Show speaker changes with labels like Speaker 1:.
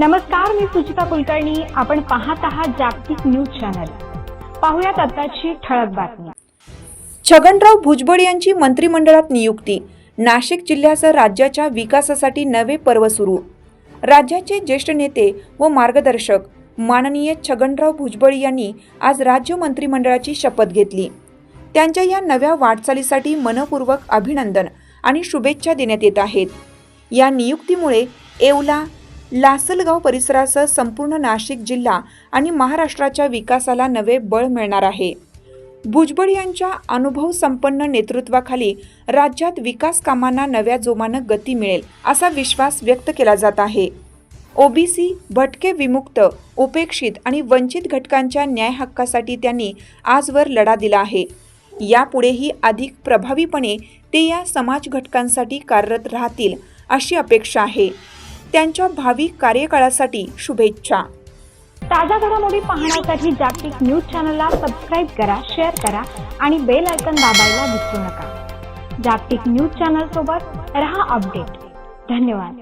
Speaker 1: नमस्कार मी सुचिता कुलकर्णी. आपण पाहत आहात जागतिक न्यूज चॅनल. पाहुयात आताची ठळक बातमी.
Speaker 2: छगनराव भुजबळ यांची मंत्रिमंडळात नियुक्ती. नाशिक जिल्ह्यासह राज्याच्या विकासासाठी नवे पर्व सुरू. राज्याचे ज्येष्ठ नेते व मार्गदर्शक माननीय छगनराव भुजबळ यांनी आज राज्य मंत्रिमंडळाची शपथ घेतली. त्यांच्या या नव्या वाटचालीसाठी मनपूर्वक अभिनंदन आणि शुभेच्छा देण्यात येत आहेत. या नियुक्तीमुळे येवला लासलगाव परिसरासह संपूर्ण नाशिक जिल्हा आणि महाराष्ट्राच्या विकासाला नवे बळ मिळणार आहे. भुजबळ यांच्या अनुभव संपन्न नेतृत्वाखाली राज्यात विकास कामांना नव्या जोमानं गती मिळेल असा विश्वास व्यक्त केला जात आहे. ओबीसी भटके विमुक्त उपेक्षित आणि वंचित घटकांच्या न्याय हक्कासाठी त्यांनी आजवर लढा दिला आहे. यापुढेही अधिक प्रभावीपणे ते या समाज घटकांसाठी कार्यरत राहतील अशी अपेक्षा आहे. त्यांच्या भावी कार्यकाळासाठी शुभेच्छा.
Speaker 1: ताज्या घडामोडी पाहण्यासाठी जागतिक न्यूज चॅनलला सबस्क्राईब करा शेअर करा आणि बेल आयकन दाबायला विसरू नका. जागतिक न्यूज चॅनल सोबत रहा अपडेट. धन्यवाद.